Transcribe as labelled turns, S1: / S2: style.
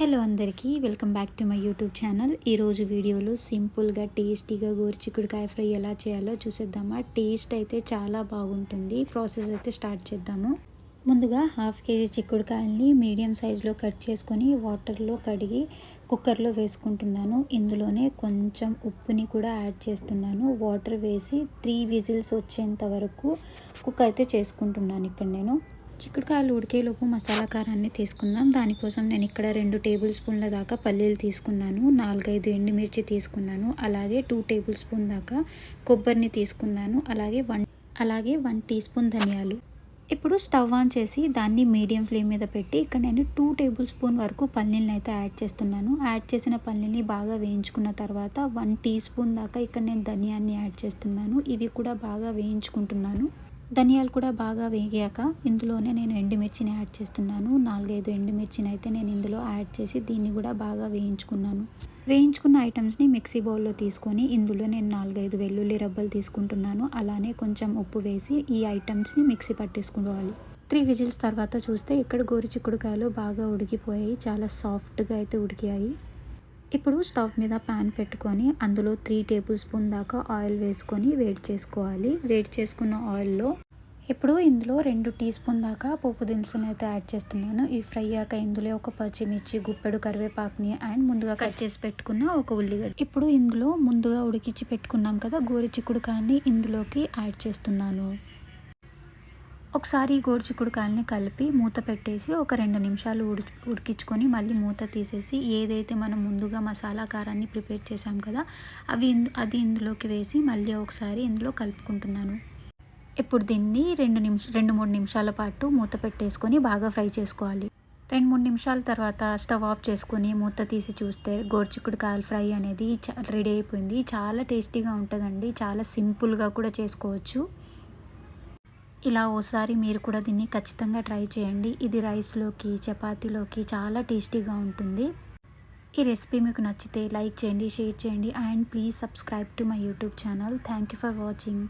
S1: Hello అందరికీ welcome back to my YouTube channel. ఈరోజు వీడియోలో సింపుల్గా టేస్టీగా గోరుచిక్కుడుకాయ ఫ్రై ఎలా చేయాలో చూసేద్దామా. టేస్ట్ అయితే చాలా బాగుంటుంది. ప్రాసెస్ అయితే స్టార్ట్ చేద్దాము. ముందుగా హాఫ్ కేజీ చిక్కుడుకాయల్ని మీడియం సైజులో కట్ చేసుకొని వాటర్లో కడిగి కుక్కర్లో వేసుకుంటున్నాను. ఇందులోనే కొంచెం ఉప్పుని కూడా యాడ్ చేస్తున్నాను. వాటర్ వేసి త్రీ విజిల్స్ వచ్చేంత వరకు కుక్ అయితే చేసుకుంటున్నాను ఇక్కడ నేను. చిక్కుడుకాయలు ఉడికేలోపు మసాలా కారాన్ని తీసుకుందాం. దానికోసం నేను ఇక్కడ రెండు టేబుల్ స్పూన్ల దాకా పల్లీలు తీసుకున్నాను. నాలుగైదు ఎండుమిర్చి తీసుకున్నాను. అలాగే టూ టేబుల్ స్పూన్ దాకా కొబ్బరిని తీసుకున్నాను. అలాగే వన్ అలాగే వన్ టీ స్పూన్ ధనియాలు. ఇప్పుడు స్టవ్ ఆన్ చేసి దాన్ని మీడియం ఫ్లేమ్ మీద పెట్టి ఇక్కడ నేను టూ టేబుల్ స్పూన్ వరకు పల్లీలను అయితే యాడ్ చేస్తున్నాను. యాడ్ చేసిన పల్లీని బాగా వేయించుకున్న తర్వాత వన్ టీ స్పూన్ దాకా ఇక్కడ నేను ధనియాన్ని యాడ్ చేస్తున్నాను. ఇవి కూడా బాగా వేయించుకుంటున్నాను. ధనియాలు కూడా బాగా వేగాక ఇందులోనే నేను ఎండుమిర్చిని యాడ్ చేస్తున్నాను. నాలుగైదు ఎండుమిర్చిని అయితే నేను ఇందులో యాడ్ చేసి దీన్ని కూడా బాగా వేయించుకున్నాను. వేయించుకున్న ఐటమ్స్ని మిక్సీ బౌల్లో తీసుకొని ఇందులో నేను నాలుగైదు వెల్లుల్లి రబ్బలు తీసుకుంటున్నాను. అలానే కొంచెం ఉప్పు వేసి ఈ ఐటమ్స్ని మిక్సీ పట్టేసుకోవాలి. త్రీ విజిల్స్ తర్వాత చూస్తే ఇక్కడ గోరు చిక్కుడుకాయలు బాగా ఉడికిపోయాయి. చాలా సాఫ్ట్గా అయితే ఉడికాయి. ఇప్పుడు స్టవ్ మీద ప్యాన్ పెట్టుకొని అందులో త్రీ టేబుల్ స్పూన్ దాకా ఆయిల్ వేసుకొని వేడి చేసుకోవాలి. వేడి చేసుకున్న ఆయిల్లో ఇప్పుడు ఇందులో రెండు టీ స్పూన్ దాకా పోపు దినుసులు అయితే యాడ్ చేస్తున్నాను. ఈ ఫ్రై అయ్యాక ఇందులో ఒక పచ్చిమిర్చి గుప్పెడు కరివేపాకుని అండ్ ముందుగా కట్ చేసి పెట్టుకున్న ఒక ఉల్లిగడ్డ. ఇప్పుడు ఇందులో ముందుగా ఉడికించి పెట్టుకున్నాం కదా గోరి చిక్కుడుకాయని ఇందులోకి యాడ్ చేస్తున్నాను. ఒకసారి గోరుచిక్కుడుకాయలని కలిపి మూత పెట్టేసి ఒక రెండు నిమిషాలు ఉడి ఉడికించుకొని మళ్ళీ మూత తీసేసి ఏదైతే మనం ముందుగా మసాలా కారాన్ని ప్రిపేర్ చేసాం కదా అవి అది ఇందులోకి వేసి మళ్ళీ ఒకసారి ఇందులో కలుపుకుంటున్నాను. ఇప్పుడు దీన్ని రెండు నిమిష రెండు మూడు నిమిషాల పాటు మూత పెట్టేసుకొని బాగా ఫ్రై చేసుకోవాలి. రెండు మూడు నిమిషాల తర్వాత స్టవ్ ఆఫ్ చేసుకొని మూత తీసి చూస్తే గోరుచిక్కుడుకాయలు ఫ్రై అనేది రెడీ అయిపోయింది. చాలా టేస్టీగా ఉంటుందండి. చాలా సింపుల్గా కూడా చేసుకోవచ్చు. ఇలా ఓసారి మీరు కూడా దీన్ని ఖచ్చితంగా ట్రై చేయండి. ఇది రైస్లోకి చపాతీలోకి చాలా టేస్టీగా ఉంటుంది. ఈ రెసిపీ మీకు నచ్చితే లైక్ చేయండి షేర్ చేయండి and please subscribe to my YouTube channel. Thank you for watching.